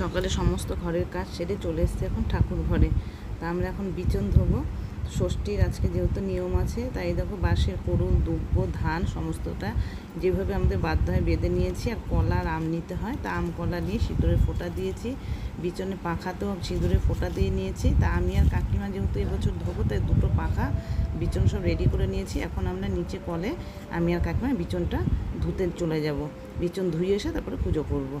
সকালে সমস্ত ঘরের কাজ সেরে চলে এসছে এখন ঠাকুর ঘরে। তা আমরা এখন বিচন ধোবো। ষষ্ঠীর আজকে যেহেতু নিয়ম আছে, তাই দেখো বাঁশের করুল দুব্ব, ধান সমস্তটা যেভাবে আমাদের বাধ্য হয় বেঁধে নিয়েছি, আর কলার আম নিতে হয়। তা আম, কলা নিয়ে সিঁদুরের ফোঁটা দিয়েছি। বিচনে পাখাতেও সিঁদুরে ফোঁটা দিয়ে নিয়েছি। তা আমি আর কাকিমা যেহেতু এবছর ধোবো, তাই দুটো পাখা বিচন সব রেডি করে নিয়েছি। এখন আমরা নিচে কলে আমি আর কাকিমা বিচনটা ধুতে চলে যাব। বিচন ধুয়ে এসে তারপরে পুজো করব।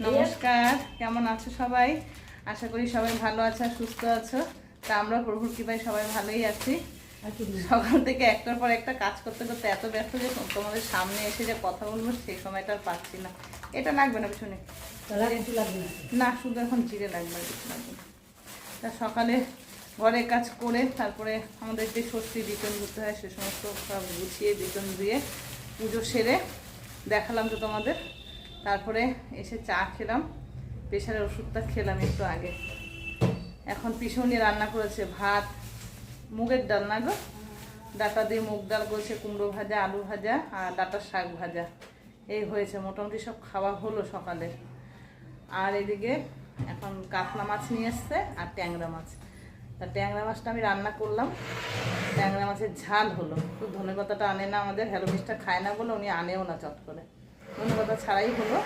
নমস্কার, কেমন আছো সবাই? আশা করি সবাই ভালো আছো, সুস্থ আছো। তা আমরা প্রভুর কৃপায় সবাই ভালোই আছি। সকাল থেকে একটার পর একটা কাজ করতে করতে এত ব্যস্ত যে তোমাদের সামনে এসে যে কথা বলব সেই সময়টা আর পাচ্ছি না। এটা লাগবে না পিছনে। না, শুধু এখন জিরে লাগবে কিছু লাগবে তা সকালে ঘরের কাজ করে তারপরে আমাদের যে ষষ্ঠী বিতন করতে হয়, সে সমস্ত সব গুছিয়ে বিতন দিয়ে পুজো সেরে দেখালাম তো তোমাদের। তারপরে এসে চা খেলাম। প্রেশারের ওষুধটা খেলাম একটু আগে। এখন পিছনে রান্না করেছে ভাত, মুগের ডাল না গো? ডাটা দিয়ে মুগ ডাল করেছে, কুমড়ো ভাজা, আলু ভাজা আর ডাটার শাক ভাজা। এই হয়েছে, মোটামুটি সব খাওয়া হলো সকালে। আর এদিকে এখন কাতলা মাছ নিয়ে এসছে আর ট্যাংরা মাছ। তা ট্যাংরা মাছটা আমি রান্না করলাম। ট্যাংরা মাছের ঝাল হলো। তো ধনে পাতাটা আনে না আমাদের, হ্যালো মিষ্টা খায় না বলে উনি আনেও না চট করে। পাতা ছাড়াই হলো।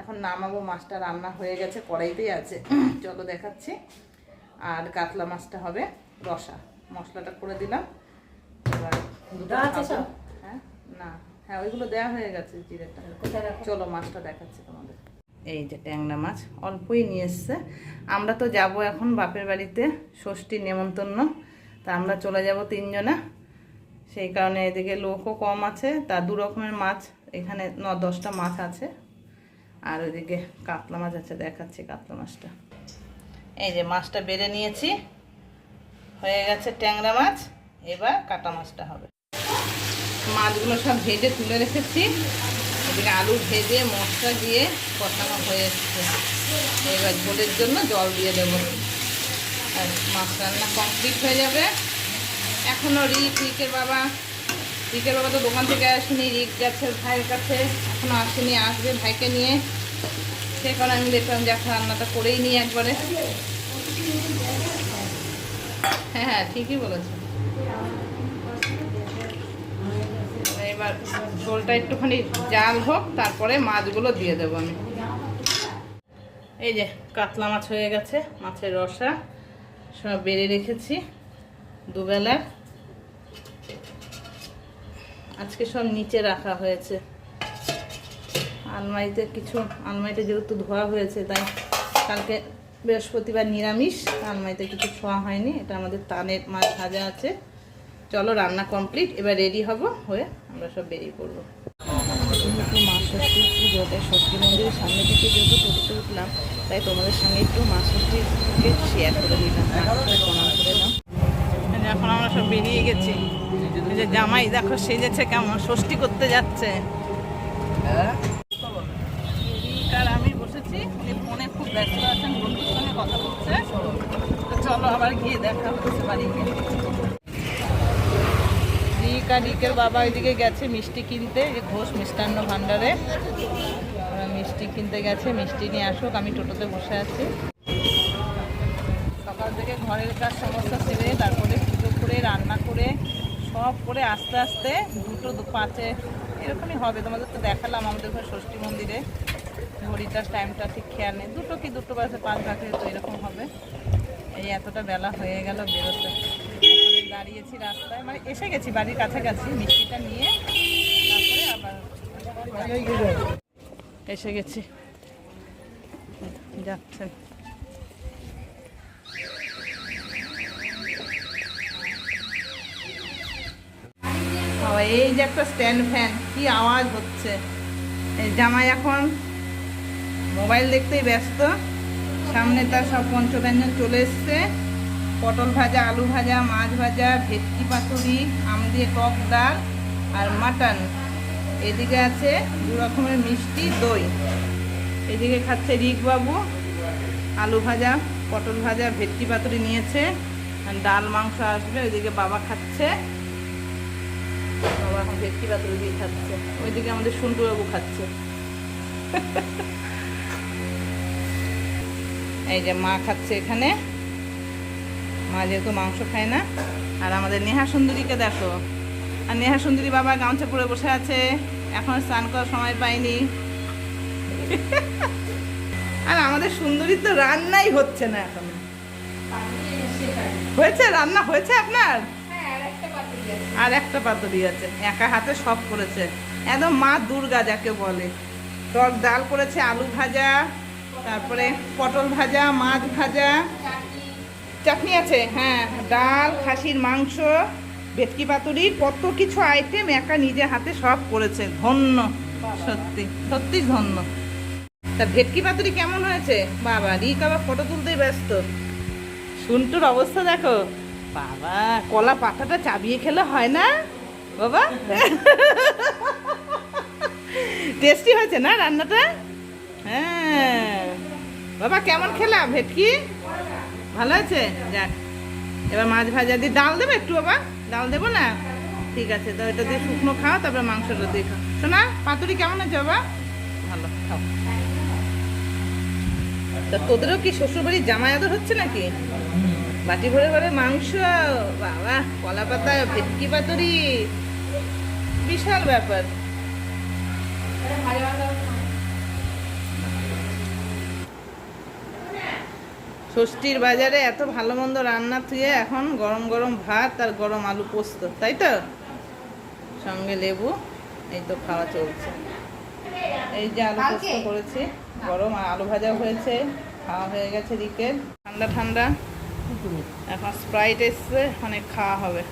এখন নামাবো মাছটা রান্না হয়ে গেছে কড়াইতেই আছে। চলো দেখাচ্ছি। আর কাতলা মাছটা হবে রসা। মশলাটা করে দিলাম। এবার দুটো? হ্যাঁ? না। হ্যাঁ ওইগুলো দেওয়া হয়ে গেছে জিরেটা চলো মাছটা দেখাচ্ছি তোমাদের। এই যে ট্যাংরা মাছ অল্পই নিয়ে এসছে। আমরা তো যাব এখন বাপের বাড়িতে ষষ্ঠী নেমন্তন্ন। তা আমরা চলে যাব তিনজনা। সেই কারণে এদিকে লোকও কম আছে। তা দু রকমের মাছ এখানে ন, দশটা মাছ আছে। আর ওইদিকে কাতলা মাছ আছে, দেখাচ্ছি কাতলা মাছটা। এই যে মাছটা বেড়ে নিয়েছি। হয়ে গেছে ট্যাংরা মাছ, এবার কাটা মাছটা হবে। মাছগুলো সব ভেজে তুলে রেখেছি। এদিকে আলু ভেজে, মশলা দিয়ে কষানো হয়ে এসছে। এবার ঝোলের জন্য জল দিয়ে দেবো। আর মাছ রান্না কমপ্লিট হয়ে যাবে। এখনও রিক রিকের বাবা। রিকের বাবা তো দোকান থেকে আসেনি, রিক গেছে ভাইয়ের কাছে এখনও আসেনি, আসবে ভাইকে নিয়ে। সে কারণে আমি দেখলাম যে এখন রান্নাটা করেই নিই একবারে। হ্যাঁ হ্যাঁ ঠিকই বলেছ। এবার ঝোলটা একটুখানি জাল হোক, তারপরে মাছগুলো দিয়ে দেবো আমি। এই যে, কাতলা মাছ হয়ে গেছে, মাছের রসা সব বেড়ে রেখেছি দুবেলা আজকে সব নিচে রাখা হয়েছে। আলমারিতে কিছু, আলমারিতে যেহেতু ধোয়া হয়েছে, তাই কালকে বৃহস্পতিবার নিরামিষ, আলমারিতে কিছু ছোঁয়া হয়নি, এটা আমাদের তানের মাছ ভাজা আছে। চলো, রান্না কমপ্লিট এবার রেডি হব, হয়ে আমরা সব বেরিয়ে পড়ব। মা মন্দিরের সামনে থেকে যেহেতু টোটোতে উঠলাম, তাই তোমাদের সঙ্গে একটু মা শেয়ার করে দিলাম এখন আমরা সব বেরিয়ে গেছি। যে জামাই দেখো সেজেছে কেমন ষষ্ঠী করতে যাচ্ছে। আর আমি বসেছি উনি ফোনে খুব ব্যস্ত আছেন বন্ধুর সঙ্গে কথা বলছে। তো চলো আবার গিয়ে দেখা হচ্ছে বাড়ি গিয়ে। রিক আর রিকের বাবা ওইদিকে গেছে মিষ্টি কিনতে যে ঘোষ মিষ্টান্ন ভাণ্ডারে। মিষ্টি কিনতে গেছে মিষ্টি নিয়ে আসুক আমি টোটোতে বসে আছি। সকাল থেকে ঘরের কাজ সমস্ত সেরে তারপরে পুজো করে রান্না করে সব করে আস্তে আস্তে দুটো পাঁচে এরকমই হবে। তোমাদের তো দেখালাম আমাদের ঘর ষষ্ঠী মন্দিরে। ঘড়িটার টাইমটা ঠিক খেয়াল নেই। দুটো কি দুটো বাজে? পাঁচ ভাগে তো এরকম হবে। এই এতটা বেলা হয়ে গেল বেরোতে। দাঁড়িয়েছি রাস্তায়। মানে এসে গেছি বাড়ির কাছাকাছি মিষ্টিটা নিয়ে। তারপরে আবার এসে গেছি। যাচ্ছেন বাবা, এই যে একটা স্ট্যান্ড ফ্যান কি আওয়াজ হচ্ছে। জামাই এখন মোবাইল দেখতেই ব্যস্ত। সামনে তার সব পঞ্চব্যঞ্জন চলে এসছে। পটল ভাজা আলু ভাজা মাছ ভাজা ভেটকি পাতুরি আম দিয়ে টক ডাল আর মাটন। এদিকে আছে দু রকমের মিষ্টি দই। এদিকে খাচ্ছে রিক বাবু আলু ভাজা পটল ভাজা ভেটকি পাতুরি নিয়েছে। ডাল মাংস আসবে ওইদিকে বাবা খাচ্ছে। বাবা এখন ভেটকি পাতুরি দিয়ে খাচ্ছে। ওইদিকে আমাদের সুন্টু খাচ্ছে। এই যে মা খাচ্ছে এখানে। মা যেহেতু মাংস খায় না, আর আমাদের নেহা সুন্দরীকে দেখো। আর নেহা সুন্দরী বাবা গামছা পরে বসে আছে, এখন স্নান করার সময় পাইনি আর আমাদের সুন্দরী তো রান্নাই হচ্ছে না এখন। হয়েছে? রান্না হয়েছে আপনার? আর একটা পাতুরি আছে। একা হাতে সব করেছে। একদম মা দুর্গা যাকে বলে। টক ডাল করেছে আলু ভাজা তারপরে পটল ভাজা মাছ ভাজা। চাটনি। আছে হ্যাঁ ডাল খাসির মাংস ভেটকি পাতুরি কত কিছু আইটেম একা নিজে হাতে সব করেছে। ধন্য সত্যি সত্যি ধন্য। তা ভেটকি পাতুরি কেমন হয়েছে? বাবা রিক আবার ফটো তুলতেই ব্যস্ত। শুনটুর অবস্থা দেখো। বাবা, কলা পাতাটা চাবিয়ে খেলে হয় না? বাবা? টেস্টি হয়েছে না রান্নাটা? হ্যাঁ। বাবা, কেমন খেলা, ভেটকি? ভালো আছে যাক, এবার মাছ ভাজা দিয়ে ডাল দেবে একটু, বাবা? ডাল দেবো না? ঠিক আছে, তো এটা দিয়ে শুকনো খাও, তারপরে মাংসটা দিয়ে খাও। শোনা পাতুরি কেমন আছে বাবা? ভালো, খাও। তা তোদেরও কি শ্বশুরবাড়ির আদর হচ্ছে নাকি? বাটি ভরে ভরে মাংস বাবা কলা পাতা ভেটকি পাতুরি। বিশাল ব্যাপার। ষষ্ঠীর বাজারে এত ভালো মন্দ রান্না থুয়ে এখন গরম গরম ভাত আর গরম আলু পোস্ত তাই তো? সঙ্গে লেবু এই তো খাওয়া চলছে। এই যে আলু পোস্ত করেছি গরম আর আলু ভাজা হয়েছে খাওয়া হয়ে গেছে দিকের ঠান্ডা ঠান্ডা। এখন স্প্রাইট এসছে অনেক খাওয়া হবে।